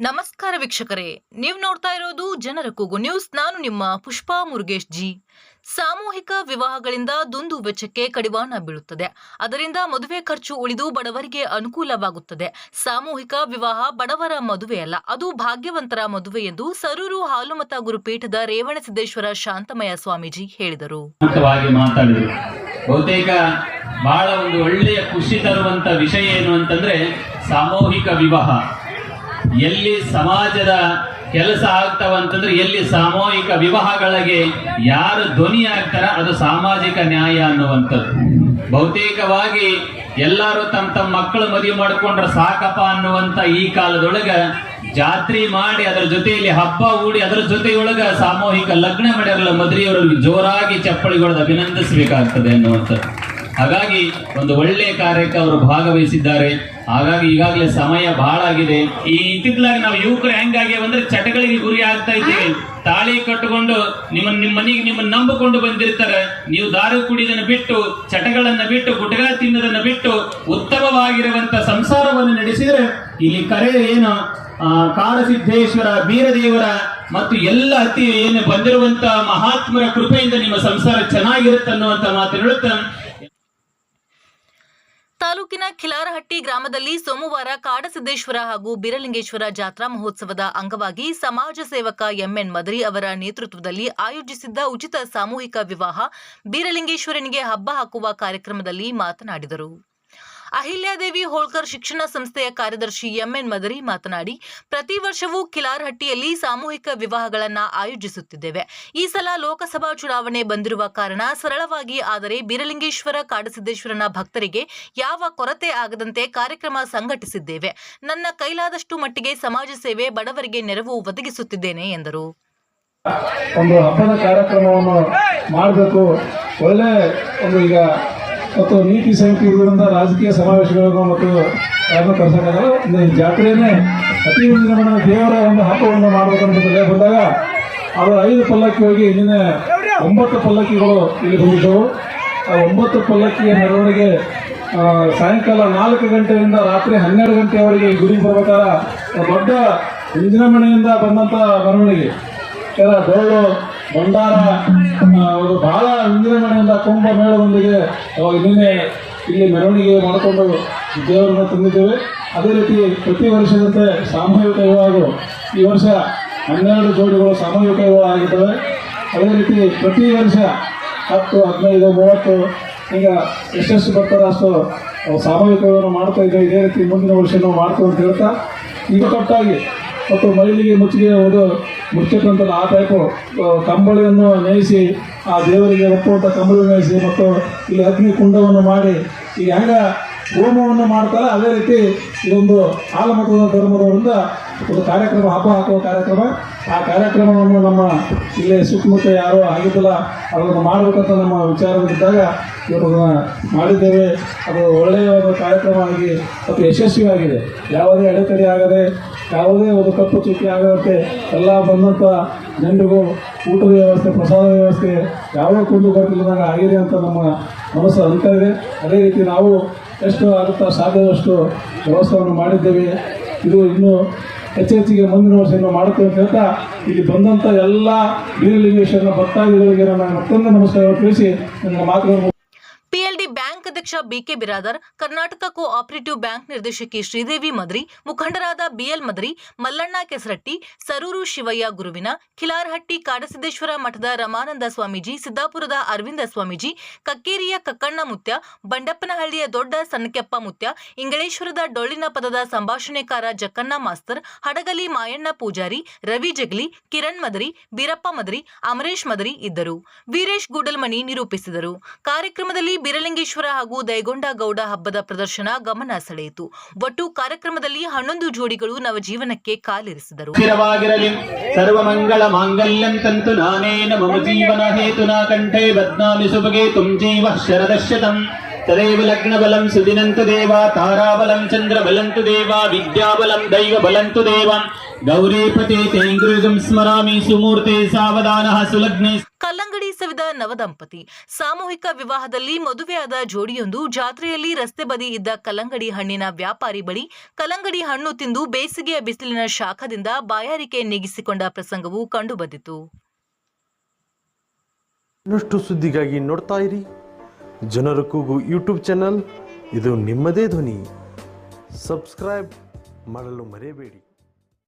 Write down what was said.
ನಮಸ್ಕಾರ ವೀಕ್ಷಕರೇ, ನೀವು ನೋಡ್ತಾ ಇರೋದು ಜನರ ಕೂಗು ನ್ಯೂಸ್. ನಾನು ನಿಮ್ಮ ಪುಷ್ಪಾ ಮುರುಗೇಶ್ ಜಿ. ಸಾಮೂಹಿಕ ವಿವಾಹಗಳಿಂದ ದುಂದು ವೆಚ್ಚಕ್ಕೆ ಕಡಿವಾಣ ಬೀಳುತ್ತದೆ. ಅದರಿಂದ ಮದುವೆ ಖರ್ಚು ಉಳಿದು ಬಡವರಿಗೆ ಅನುಕೂಲವಾಗುತ್ತದೆ. ಸಾಮೂಹಿಕ ವಿವಾಹ ಬಡವರ ಮದುವೆಯಲ್ಲ ಅದು ಭಾಗ್ಯವಂತರ ಮದುವೆ ಎಂದು ಸರೂರು ಹಾಲುಮತ ಗುರುಪೀಠದ ರೇವಣಸಿದ್ದೇಶ್ವರ ಶಾಂತಮಯ ಸ್ವಾಮೀಜಿ ಹೇಳಿದರು. ಬಹುತೇಕ ಬಹಳ ಒಂದು ಒಳ್ಳೆಯ ಖುಷಿ ತರುವಂತ ವಿಷಯ ಏನು ಅಂತಂದ್ರೆ ಸಾಮೂಹಿಕ ವಿವಾಹ. ಎಲ್ಲಿ ಸಮಾಜದ ಕೆಲಸ ಆಗ್ತಾವಂತಂದ್ರೆ ಎಲ್ಲಿ ಸಾಮೂಹಿಕ ವಿವಾಹಗಳಿಗೆ ಯಾರು ಧ್ವನಿ ಆಗ್ತಾರ ಅದು ಸಾಮಾಜಿಕ ನ್ಯಾಯ ಅನ್ನುವಂಥದ್ದು. ಬಹುತೇಕವಾಗಿ ಎಲ್ಲರೂ ತಮ್ಮ ತಮ್ಮ ಮಕ್ಕಳು ಮದುವೆ ಮಾಡಿಕೊಂಡ್ರೆ ಸಾಕಪ್ಪ ಅನ್ನುವಂತ ಈ ಕಾಲದೊಳಗ ಜಾತ್ರೆ ಮಾಡಿ ಅದರ ಜೊತೆಯಲ್ಲಿ ಹಬ್ಬ ಹೂಡಿ ಅದರ ಜೊತೆಯೊಳಗ ಸಾಮೂಹಿಕ ಲಗ್ನ ಮಾಡಿರಲ್ಲ ಮದುವೆಯವರಲ್ಲಿ ಜೋರಾಗಿ ಚಪ್ಪಳಿಗೊಳದು ಅಭಿನಂದಿಸಬೇಕಾಗ್ತದೆ ಅನ್ನುವಂಥದ್ದು. ಹಾಗಾಗಿ ಒಂದು ಒಳ್ಳೆಯ ಕಾರ್ಯಕ್ಕೆ ಅವರು ಭಾಗವಹಿಸಿದ್ದಾರೆ. ಹಾಗಾಗಿ ಈಗಾಗಲೇ ಸಮಯ ಬಹಳ ಆಗಿದೆ. ಈ ಇತ್ತಿತ್ತಲಾಗಿ ನಾವು ಯುವಕರು ಹೆಂಗಾಗ್ಯಾವ ಅಂದ್ರೆ ಚಟಗಳಿಗೆ ಗುರಿ ಆಗ್ತಾ ಇದ್ದೀವಿ. ತಾಳಿ ಕಟ್ಟಿಕೊಂಡು ನಿಮ್ಮ ನಿಮ್ಮ ಮನೆಗೆ ನಿಮ್ಮನ್ನ ನಂಬಿಕೊಂಡು ಬಂದಿರ್ತಾರೆ. ನೀವು ದಾರು ಕುಡಿಯೋದನ್ನ ಬಿಟ್ಟು ಚಟಗಳನ್ನ ಬಿಟ್ಟು ಗುಟಗ ತಿನ್ನೋದನ್ನ ಬಿಟ್ಟು ಉತ್ತಮವಾಗಿರುವಂತ ಸಂಸಾರವನ್ನು ನಡೆಸಿದ್ರೆ ಇಲ್ಲಿ ಕರೆ ಏನು? ಆ, ಕಾಡಸಿದ್ದೇಶ್ವರ ಬೀರದೇವರ ಮತ್ತು ಎಲ್ಲ ಅತಿ ಏನು ಬಂದಿರುವಂತ ಮಹಾತ್ಮರ ಕೃಪೆಯಿಂದ ನಿಮ್ಮ ಸಂಸಾರ ಚೆನ್ನಾಗಿರುತ್ತೆ ಅನ್ನುವಂತ ಮಾತು ಹೇಳುತ್ತಾ. ತಾಲೂಕಿನ ಖಿಲಾರಹಟ್ಟಿ ಗ್ರಾಮದಲ್ಲಿ ಸೋಮವಾರ ಕಾಡಸಿದ್ದೇಶ್ವರ ಹಾಗೂ ಬೀರಲಿಂಗೇಶ್ವರ ಜಾತ್ರಾ ಮಹೋತ್ಸವದ ಅಂಗವಾಗಿ ಸಮಾಜ ಸೇವಕ ಎಂಎನ್ ಮದರಿ ಅವರ ನೇತೃತ್ವದಲ್ಲಿ ಆಯೋಜಿಸಿದ್ದ ಉಚಿತ ಸಾಮೂಹಿಕ ವಿವಾಹ ಬೀರಲಿಂಗೇಶ್ವರನಿಗೆ ಹಬ್ಬ ಹಾಕುವ ಕಾರ್ಯಕ್ರಮದಲ್ಲಿ ಮಾತನಾಡಿದರು. ಅಹಿಲ್ಯಾದೇವಿ ಹೋಳ್ಕರ್ ಶಿಕ್ಷಣ ಸಂಸ್ಥೆಯ ಕಾರ್ಯದರ್ಶಿ ಎಂಎನ್ ಮದರಿ ಮಾತನಾಡಿ, ಪ್ರತಿ ವರ್ಷವೂ ಕಿಲಾರ್ಹಟ್ಟಿಯಲ್ಲಿ ಸಾಮೂಹಿಕ ವಿವಾಹಗಳನ್ನು ಆಯೋಜಿಸುತ್ತಿದ್ದೇವೆ. ಈ ಸಲ ಲೋಕಸಭಾ ಚುನಾವಣೆ ಬಂದಿರುವ ಕಾರಣ ಸರಳವಾಗಿ ಆದರೆ ಬೀರಲಿಂಗೇಶ್ವರ ಕಾಡಸಿದ್ದೇಶ್ವರನ ಭಕ್ತರಿಗೆ ಯಾವ ಕೊರತೆ ಆಗದಂತೆ ಕಾರ್ಯಕ್ರಮ ಸಂಘಟಿಸಿದ್ದೇವೆ. ನನ್ನ ಕೈಲಾದಷ್ಟು ಮಟ್ಟಿಗೆ ಸಮಾಜ ಸೇವೆ ಬಡವರಿಗೆ ನೆರವು ಒದಗಿಸುತ್ತಿದ್ದೇನೆ ಎಂದರು. ಒಂದು ಹಬ್ಬದ ಕಾರ್ಯಕ್ರಮವನ್ನು ಮಾಡಬೇಕು. ಒಳ್ಳೆ ಒಂದು ಈಗ ಮತ್ತು ನೀತಿ ಸಂಹಿತೆ ಇರುವುದರಿಂದ ರಾಜಕೀಯ ಸಮಾವೇಶಗಳನ್ನು ಮತ್ತು ಯಾರನ್ನೂ ಕರೆಸೋಕ್ಕಾಗಲ್ಲ ಈ ಜಾತ್ರೆಯನ್ನೇ ಅತಿ ವಿಜೃಂಭಣೆ ದೇವರ ಒಂದು ಹಬ್ಬವನ್ನು ಮಾಡಬೇಕಂತ ಬಂದಾಗ ಅವರು ಐದು ಪಲ್ಲಕ್ಕಿ ಹೋಗಿ ಇಲ್ಲಿನ ಒಂಬತ್ತು ಪಲ್ಲಕ್ಕಿಗಳು ಇಲ್ಲಿ ಹೋಗಿದ್ದವು ಆ ಒಂಬತ್ತು ಪಲ್ಲಕ್ಕಿಯ ಮೆರವಣಿಗೆ ಸಾಯಂಕಾಲ ನಾಲ್ಕು ಗಂಟೆಯಿಂದ ರಾತ್ರಿ ಹನ್ನೆರಡು ಗಂಟೆಯವರೆಗೆ ಗುಡಿಗೆ ಬರಬೇಕಾದ ದೊಡ್ಡ ದೊಡ್ಡ ವಿಜೃಂಭಣೆಯಿಂದ ಬಂದಂಥ ಮೆರವಣಿಗೆ. ಕೆಲ ಡೊಳ್ಳು ಭಂಡಾರ ಒಂದು ಬಹಳ ವಿಜೃಂಭಣೆಯಿಂದ ಕುಂಭ ಮೇಳದೊಂದಿಗೆ ನಿನ್ನೆ ಇಲ್ಲಿ ಮೆರವಣಿಗೆ ಮಾಡಿಕೊಂಡು ದೇವರನ್ನು ತಂದಿದ್ದೇವೆ. ಅದೇ ರೀತಿ ಪ್ರತಿ ವರ್ಷದಂತೆ ಸಾಮೂಹಿಕ ವಿವಾಹಗಳು ಈ ವರ್ಷ ಹನ್ನೆರಡು ಜೋಡಿಗಳು ಸಾಮೂಹಿಕ ವಿವಾಹ ಆಗಿದ್ದಾವೆ ಅದೇ ರೀತಿ ಪ್ರತಿ ವರ್ಷ ಹತ್ತು, ಹದಿನೈದು, ಮೂವತ್ತು ಈಗ ಎಷ್ಟೆಷ್ಟು ಬರ್ತಾರೆ ಅಷ್ಟು ನಾವು ಸಾಮೂಹಿಕ ವಿವಾಹ ಮಾಡ್ತಾ ಇದ್ದೇವೆ. ಇದೇ ರೀತಿ ಮುಂದಿನ ವರ್ಷ ನಾವು ಮಾಡ್ತೀವಿ ಅಂತ ಹೇಳ್ತಾ. ಈಗ ಕಟ್ಟಾಗಿ ಮತ್ತು ಮೈಲಿಗೆ ಮುಚ್ಚಿಗೆ ಒಂದು ಮುಚ್ಚಕ್ಕಂಥ ಆ ಟೈಪು ಕಂಬಳಿಯನ್ನು ನೇಯಿಸಿ ಆ ದೇವರಿಗೆ ಒಪ್ಪುವಂಥ ಕಂಬಳಿ ನೇಯಿಸಿ ಮತ್ತು ಇಲ್ಲಿ ಅಗ್ನಿ ಕುಂಡವನ್ನು ಮಾಡಿ, ಈಗ ಹೆಂಗೆ ಹೋಮವನ್ನು ಮಾಡ್ತಾರೆ ಅದೇ ರೀತಿ ಇದೊಂದು ಆಲಮತದ ಧರ್ಮದವರಿಂದ ಒಂದು ಕಾರ್ಯಕ್ರಮ, ಹಬ್ಬ ಹಾಕುವ ಕಾರ್ಯಕ್ರಮ. ಆ ಕಾರ್ಯಕ್ರಮವನ್ನು ನಮ್ಮ ಇಲ್ಲೇ ಸುತ್ತಮುತ್ತ ಯಾರೋ ಆಗಿದ್ದಿಲ್ಲ ಅದನ್ನು ಮಾಡಬೇಕಂತ ನಮ್ಮ ವಿಚಾರವಿದ್ದಾಗ ಅದನ್ನ ಮಾಡಿದ್ದೇವೆ. ಅದು ಒಳ್ಳೆಯ ಒಂದು ಕಾರ್ಯಕ್ರಮ ಆಗಿ, ಮತ್ತು ಯಶಸ್ವಿಯಾಗಿದೆ. ಯಾವುದೇ ಅಡೆತಡೆ ಆಗದೆ, ಯಾವುದೇ ಒಂದು ಕಪ್ಪು ಚುಕ್ಕಿ ಆಗದಂತೆ ಎಲ್ಲ ಬಂದಂಥ ಜನರಿಗೂ ಊಟದ ವ್ಯವಸ್ಥೆ, ಪ್ರಸಾದ ವ್ಯವಸ್ಥೆ ಯಾವುದೇ ಕುಂದು ಬರ್ತಿಲ್ಲದಾಗ ಆಗಿದೆ ಅಂತ ನಮ್ಮ ಮನಸ್ಸು ಅಂತ ಇದೆ. ಅದೇ ರೀತಿ ನಾವು ಎಷ್ಟು ಆಗುತ್ತಾ ಸಾಧ್ಯವಷ್ಟು ವ್ಯವಸ್ಥೆಯನ್ನು ಮಾಡಿದ್ದೇವೆ. ಇದು ಇನ್ನೂ ಹೆಚ್ಚೆಚ್ಚಿಗೆ ಮುಂದಿನ ವರ್ಷ ಏನೋ ಮಾಡುತ್ತೇವೆ ಅಂತ ಹೇಳ್ತಾ ಇಲ್ಲಿ ಬಂದಂಥ ಎಲ್ಲ ಬೀರಲಿಂಗೇಶ್ವರನ ಭಕ್ತಾದಿಗಳಿಗೆ ನಾನು ಮತ್ತೊಂದು ನಮಸ್ಕಾರ ತಿಳಿಸಿ ನನ್ನ ಮಾತುಗಳನ್ನು ಅಧ್ಯಕ್ಷ BK Biradar, Karnataka cooperative bank ನಿರ್ದೇಶಕಿ ಶ್ರೀದೇವಿ ಮದ್ರಿ, ಮುಖಂಡರಾದ ಬಿಎಲ್ ಮದ್ರಿ, ಮಲ್ಲಣ್ಣ ಕೆಸರಟ್ಟಿ, ಸರೂರು ಶಿವಯ್ಯ ಗುರುವಿನ ಖಿಲಾರ್ಹಟ್ಟಿ ಕಾಡಸಿದ್ದೇಶ್ವರ ಮಠದ ರಮಾನಂದ ಸ್ವಾಮೀಜಿ, ಸಿದ್ದಾಪುರದ ಅರವಿಂದ ಸ್ವಾಮೀಜಿ, ಕಕ್ಕೇರಿಯ ಕಕ್ಕಣ್ಣ ಮುತ್ಯ, ಬಂಡಪ್ಪನಹಳ್ಳಿಯ ದೊಡ್ಡ ಸಣ್ಣಕೆಪ್ಪ ಮುತ್ಯ, ಇಂಗಳೇಶ್ವರದ ಡೊಳ್ಳಿನ ಪದದ ಸಂಭಾಷಣೆಕಾರ ಜಕ್ಕಣ್ಣ ಮಾಸ್ತರ್, ಹಡಗಲಿ ಮಾಯಣ್ಣ ಪೂಜಾರಿ, ರವಿ ಜಗಲಿ, ಕಿರಣ್ ಮದರಿ, ಬೀರಪ್ಪ ಮದರಿ, ಅಮರೇಶ್ ಮದರಿ ಇದ್ದರು. ವೀರೇಶ್ ಗೂಡಲ್ಮಣಿ ನಿರೂಪಿಸಿದರು. ಕಾರ್ಯಕ್ರಮದಲ್ಲಿ ಬೀರಲಿಂಗೇಶ್ವರ ದೈಗೊಂಡ ಗೌಡ ಹಬ್ಬದ ಪ್ರದರ್ಶನ ಗಮನ ಸೆಳೆಯಿತು. ಒಟ್ಟು ಕಾರ್ಯಕ್ರಮದಲ್ಲಿ ಹನ್ನೊಂದು ಜೋಡಿಗಳು ನವಜೀವನಕ್ಕೆ ಕಾಲಿರಿಸಿದರು. ತದೇವ ಲಗ್ನ ಲಗ್ನಬಲಂ ಸುದಿನಂತು ದೇವ, ತಾರಾಬಲಂ ಚಂದ್ರಬಲಂತು ದೇವ, ವಿದ್ಯಾಬಲಂ ದೈವ ಬಲಂತು ದೇವ. ಗೌರೀಪತೆ ಸ್ಮರಾಮಿ ಸುಮೂರ್ತಿ ಸಾವಧಾನ ಸುಲಗ್ನೆ. ಕಲ್ಲಂಗಡಿ ಸವಿದ ನವದಂಪತಿ. ಸಾಮೂಹಿಕ ವಿವಾಹದಲ್ಲಿ ಮದುವೆಯಾದ ಜೋಡಿಯೊಂದು ಜಾತ್ರೆಯಲ್ಲಿ ರಸ್ತೆ ಬದಿ ಇದ್ದ ಕಲ್ಲಂಗಡಿ ಹಣ್ಣಿನ ವ್ಯಾಪಾರಿ ಬಳಿ ಕಲ್ಲಂಗಡಿ ಹಣ್ಣು ತಿಂದು ಬೇಸಿಗೆಯ ಬಿಸಿಲಿನ ಶಾಖದಿಂದ ಬಾಯಾರಿಕೆ ನೀಗಿಸಿಕೊಂಡ ಪ್ರಸಂಗವು ಕಂಡುಬಂದಿತು. ಇನ್ನಷ್ಟು ಸುದ್ದಿಗಾಗಿ ನೋಡ್ತಾ ಇರಿ. ಜನರ ಕೂಗು ಯೂಟ್ಯೂಬ್ ಚಾನಲ್. ಇದು ನಿಮ್ಮದೇ ಧ್ವನಿ. ಸಬ್ಸ್ಕ್ರೈಬ್ ಮಾಡಲು ಮರೆಯಬೇಡಿ.